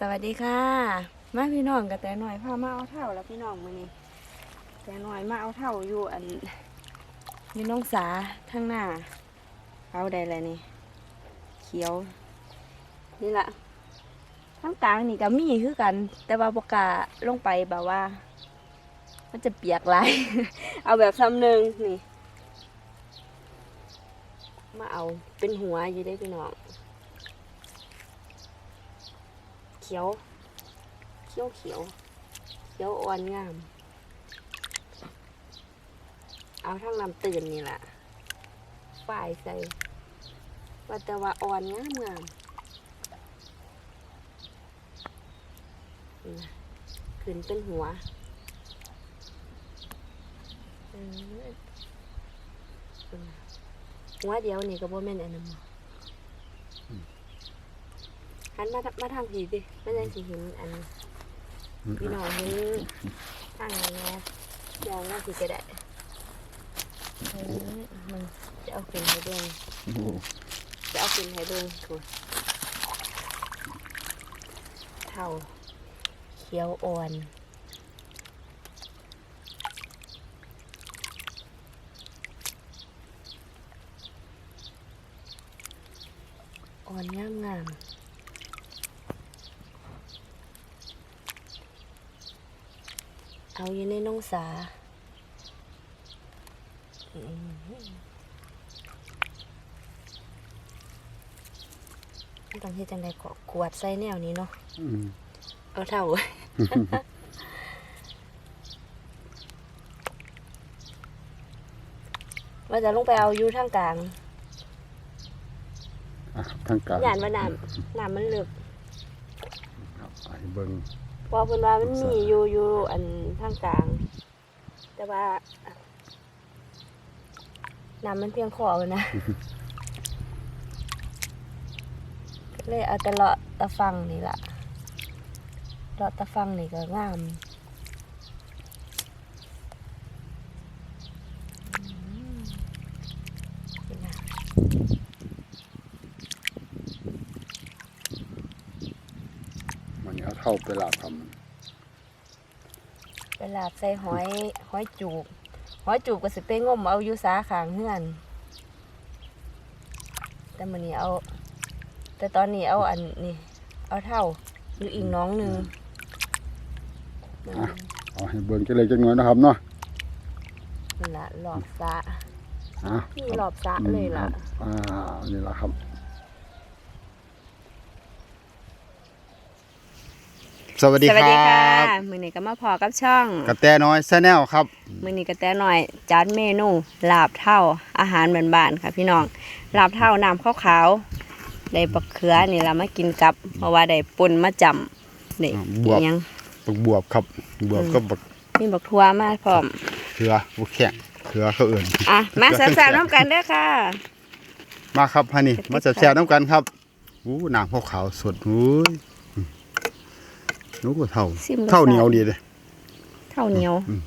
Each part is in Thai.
สวัสดีค่ะ มาพี่น้องกับแต่หน่อยพามาเอาเท่าแล้วพี่น้องมือนี้แต่หน่อยมาเอาเท่าอยู่อันอยี่น้องสาทั้งหน้า เอาได้เลยนี่ เขียว นี่ละทั้งกลางนี่ก็มีคือกัน แต่ว่าบกล้าลงไปแบบว่า มันจะเปียกหลายเอาแบบซ้ำหนึ่งนี่ มาเอาเป็นหัวอยู่ได้พี่น้อง เขียว เขียวเขียว เขียวอ่อนงาม เอาทั้งน้ำตื่นนี่แหละฝ่ายใส่ว่าแต่ว่าอ่อนงามงามนี่นะขึ้นเป็นหัวหัวเดียวนี่ก็บ่แม่นอันนั้น หันมามาทางผีสิไมันยังสิเห็นอันนี้พี่น้องเห็นทางนี้นะยองน่าสิก็ได้มันจะเอาขึ้นให้เบิ่งจะเอาขึ้นให้เบิ่งถูกเท่าเขียวอ่อนอ่อนงามงามๆ เอาอยู่ในน้องสาอืมต้องเฮ็ดจังไดก็กวาดใส่แนวนี้เนาะอืมเอาเท่าว่าจะลงไปเอาอยู่ทางกลางอะทางกลางย่านว่าน้ำน้ำมันลึกครับไปเบิ่งเพอเพิ่นว่ามันมีอยู่อยู่อันทางกลาง แต่ว่าน้ำมันเพียงคอเลยนะก็เลยเอาแต่เลาะตะฟังนี่ล่ะเลาะตะฟังนี่ก็งามอืมนี่นะ มันเอาเท่าไปลาบทำมันเวลาใส่หอยหอยจูบหอยจูบก็สิไปงมเอาอยู่สาขางเฮือนแต่มันนี้เอา แต่ตอนนี้เอาอันนี้เอาเท่าอยู่อีกน้องหนึ่งเอาให้เบิ่งจักเล็กจักน้อยนะครับเนาะนั่นละหลอบสะอะนี่หลอบสะเลยล่ะ อ่า นี่ล่ะครับ สวัสดีสวัสคดีรัค่ะบมือนี้ก็มาพอกับช่องกระแตน้อยแซแนลครับมือนี้ก็แต่หน่อยจานเมนูลาบเท่าอาหารบ้านๆค่ะ พี่น้องลาบเท่าน้ำขาวๆได้บักเขือนี่เรามากินกับ เพราะว่าได้ปนมาจำนี่อ่าบวบอิหยังบักบวบครับบวบอืมก็บักมีบักทัวมาพร้อมเขือบักแขกเขือเขาเอื่นอะมาแซ่บๆน้ำกันเด้อค่ะ มาครับฮะนี่กระติกมาแซ่บๆน้ำกันครับอู้น้ำขาวๆสดอุ้ยอืม นู้ก็เท่าซิมรสชาติเท่าเหนียวดีเลยเท่าเหนียวอืม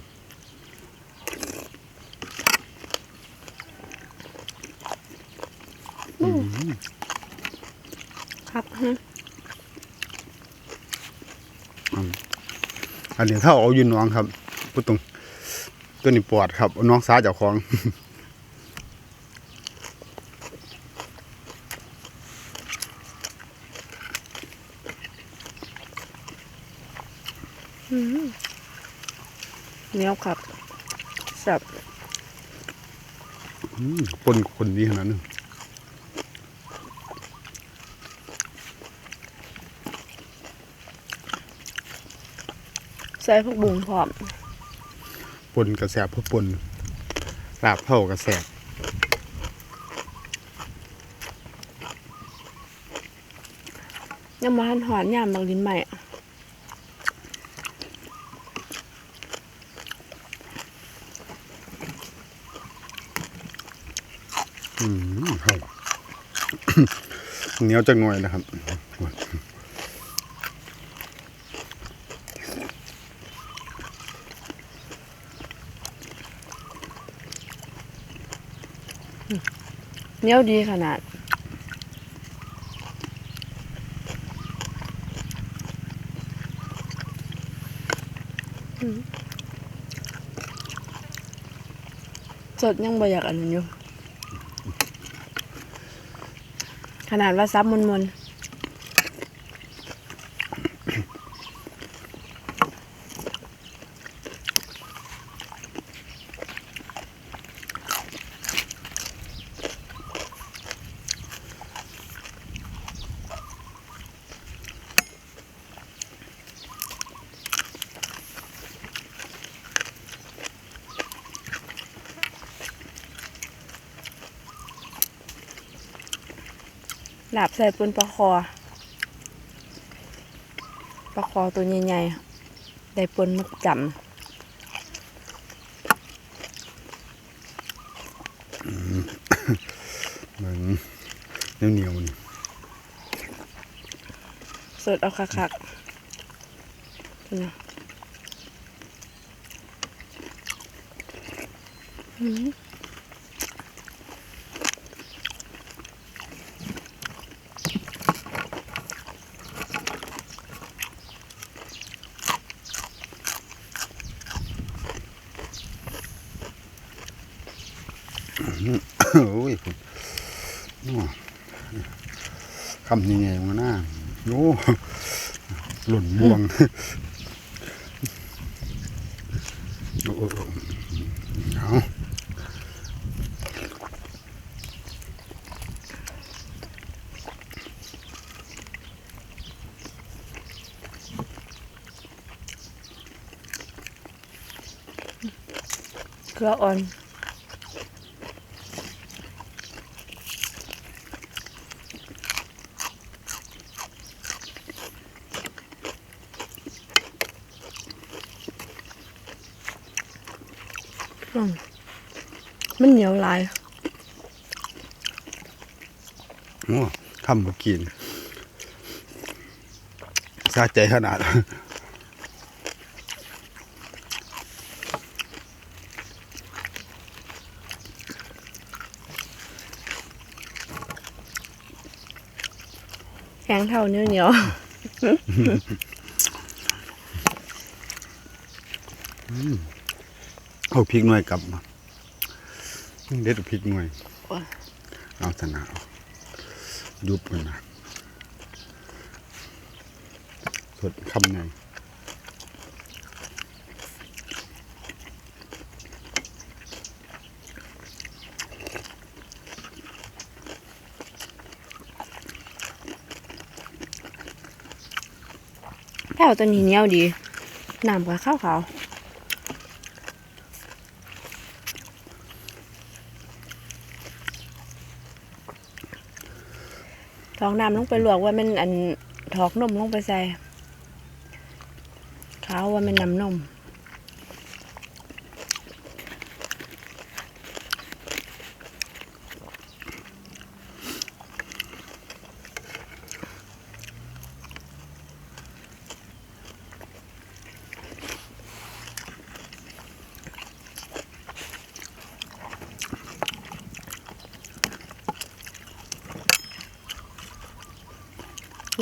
อืมครับฮะอันนี้เท่าเอาอยืนน้องครับพูดตรงตัวนี้ปวดครับเอาน้องสาเจ้าของ เหนียวครับสับอืมปนคนนี้ขนาดนั้นใส่ผักบุ้งพร้อมปนกระแสบเพื่อปนลาบเท่ากระแสบยังมาหันหอนยามบางลิ้นใหม่อะ เหนียวจักหน่วยนะครับเหนียวดีขนาดสดยังบ่อยากอันนั้นอยู่ ขนาดว่าซับมนมน หลาบใส่ปนปลาคอปลาคอตัวใหญ่ๆ ได้ปนมักจเหมือนเหนียวเหนียวๆนี่ำสดเอาคักๆนี่นะอื้อหือโอ้ยคุณโอ้ คำยังไงวะหน้าโอ้หล่นบ่วงโอ้เอาเกลืออ่อน อืม มันเหนียวหลายโอ้คำบ่กินสะใจขนาดแข็งเท่าเนื้อเหนียวเอาพริกหน่อยกลับมา เด็ดพริกหน่อยเอาสนาเอายุบกันนะสดคำไงแถวตัวนี้เนี้ยวดีน้ำกับข้าวขาว ทองน้ำลงไปลวกว่ามันอันถอกนมลงไปใส่ขาวว่ามันน้ำนม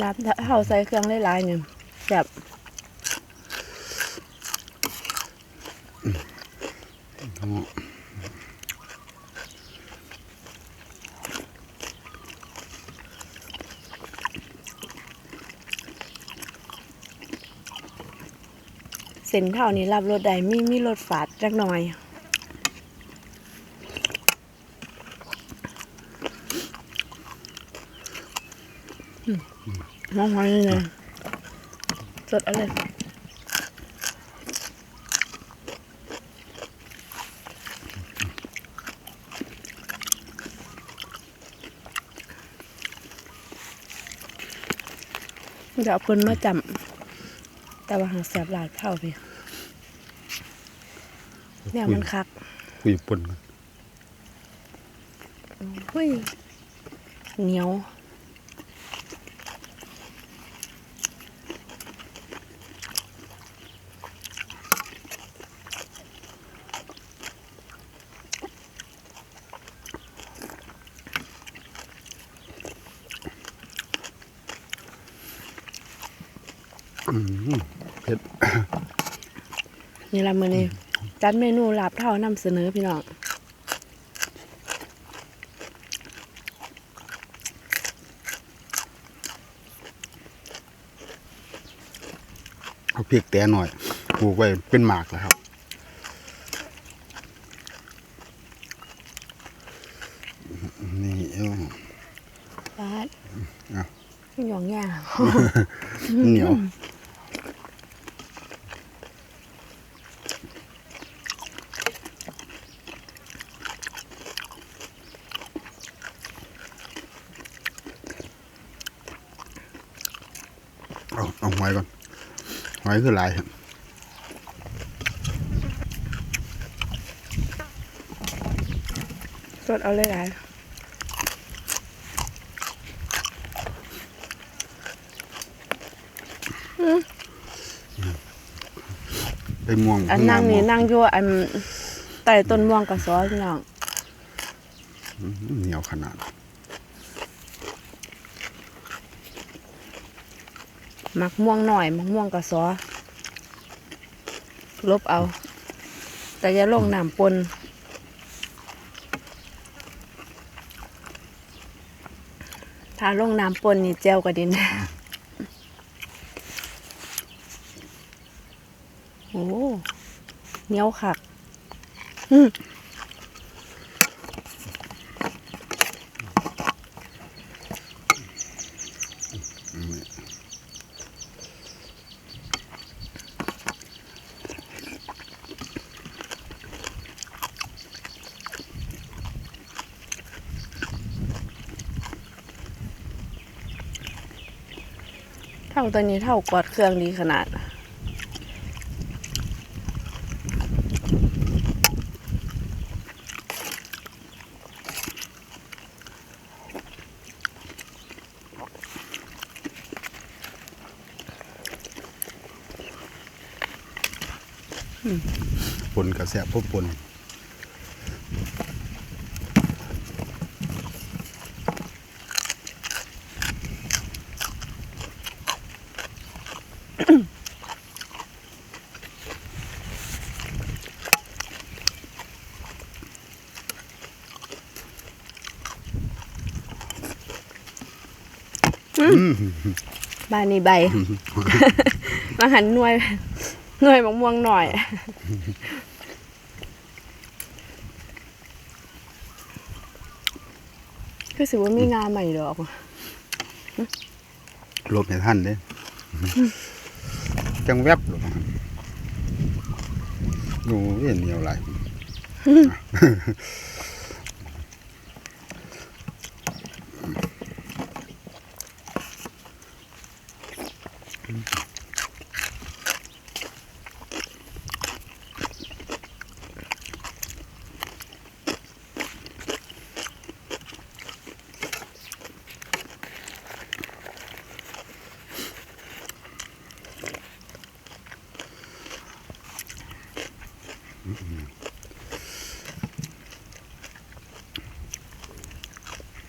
รับเท่าใส่เครื่องหลายๆเนี่ยแบบเส้นเท่านี้รับรสใดมีมีรสฝาดจักหน่อย หอมๆเลยนะสดอะไรเดี๋ยวเอาเพิ่นมาจำแต่ว่าหางแสบหลายเท่าพี่เนี่ยมันคัก คุยปนกันเฮ้ยเหนียว อืมเผ็ด นี่ละมื้อนี้จัดเมนูลาบเท่านำเสนอพี่น้องเอาพริกแต่หน่อยปลูกไว้เป็นหมากแล้วครับ นี่เอ้า ปาด อะ หยองย่าง เหนียว เอาเอาหอยก่อนหอยคือหลายครับสดเอาเลยหลายไปม่วงอันนั่งนี่ม่วนั่งอยู่อันใต้ต้นม่วงกระซอพี่น้องเหนียวขนาด มักม่วงหน่อย มักม่วงกระซอลบเอา แต่อย่าลงน้ำปนถ้าลงน้ำปนนี่เจวกระดินโอ้เหนียวคัก เท่าตัวนี้เท่ากอดเครื่องดีขนาดปนกระแสพบปน บ้านนี้ใบ มาหันหน่วยหน่วยมะม่วงหน่อย คือสิว่ามีงาใหม่ดอกหลบในท่านเด้ จังแวบหลบโอ้ยเหนียวไหล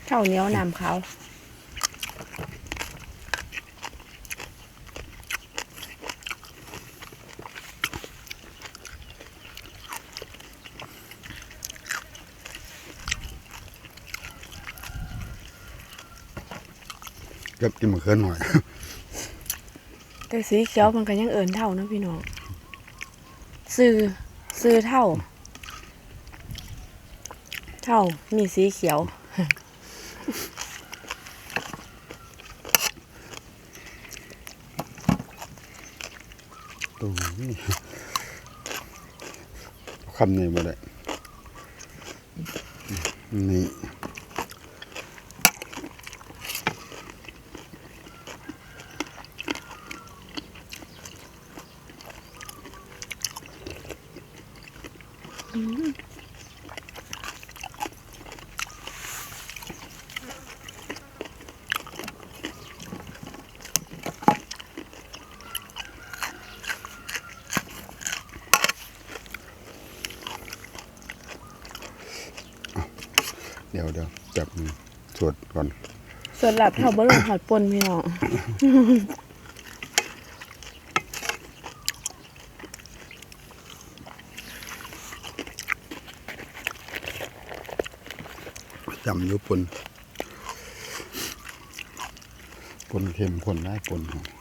ายเท่าเหนี้ยวน้ำขาวเก็บกินมะเขือหน่อย แต่สีเขียวมันก็ยังเอินเท่านะพี่น้องซื้อซื้อเท่า เท่ามีสีเขียว ตรงนี้คำนี้มาได้นี่ สวดก่อน สวดหลับเท่าบ่ลงหอดปนพี่น้องจำยุปนปนเค็มปนได้ปนครั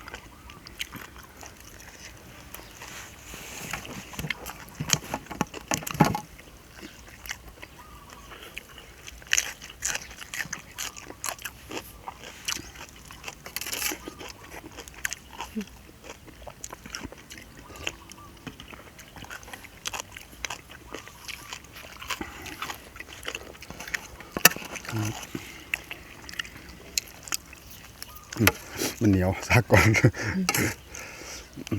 เหนียวซากก่อนอื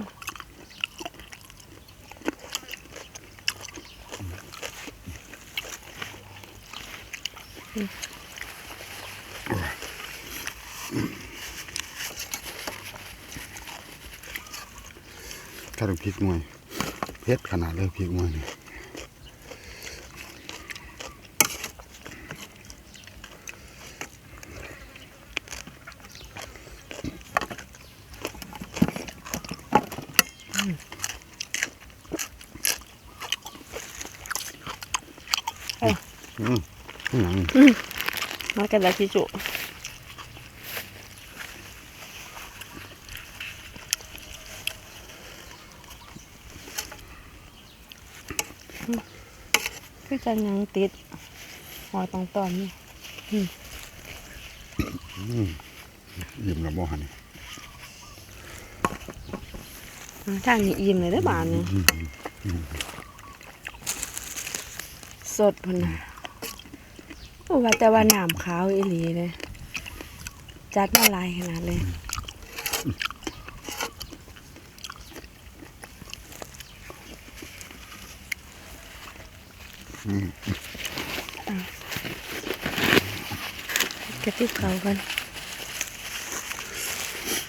ม ถ้าเราพริกหน่วยเผ็ดขนาดเลยพริกหน่วยนี่อืมอืมหนังมากันละชิจุอืมคือ จะยังติดหอยตองตอนนี่ยิ้มกับโมหันนี่อ่าทางนี้อิ่มเลยได้อบานเนี่ยสดพุ่นนะโอ้ว่าแต่ว่าน้ำขาวอีหลีเลย จัดมาหลายขนาดเลย กระติบเขากัน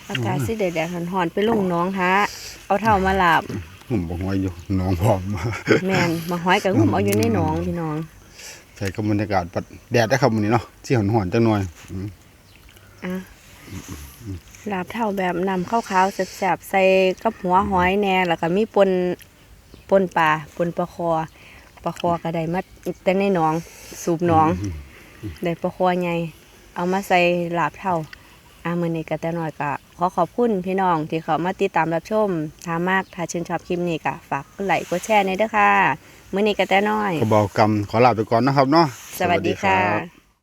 อากาศสิแดดๆหอนๆไปลงน้องฮะเอาเท่ามาหลับผมบอกว่าอยู่น้องพร้อมแมนมาห้อยกับงุ่มเอาอยู่ในหนองพี่น้องใช่กับบรรยากาศปัดแดดได้ครับวันนี้เนาะที่หอนหอนๆจังหน่อยอะลาบเท่าแบบนำข้าวขาวแสบๆใส่กับหัวหอยแหน่แล้วก็มีปนปนปลาปนปลาคอ ลาคอก็ได้มาแต่ในหนอง สูบหนองได้ปลาคอใหญ่เอามาใส่ลาบเท่าอามือนี้ก็แต่น้อยก็ขอขอบคุณพี่น้องที่เขามาติดตามรับชมถ้ามากถ้าชื่นชอบคลิปนี้ก็ฝากกดไลค์กดแชร์ในอยเด้อค่ะ มือนี้ก็แต่น้อยก็เบากรรมขอลาไปก่อนนะครับเนาะ สวัสดีค่ะรับ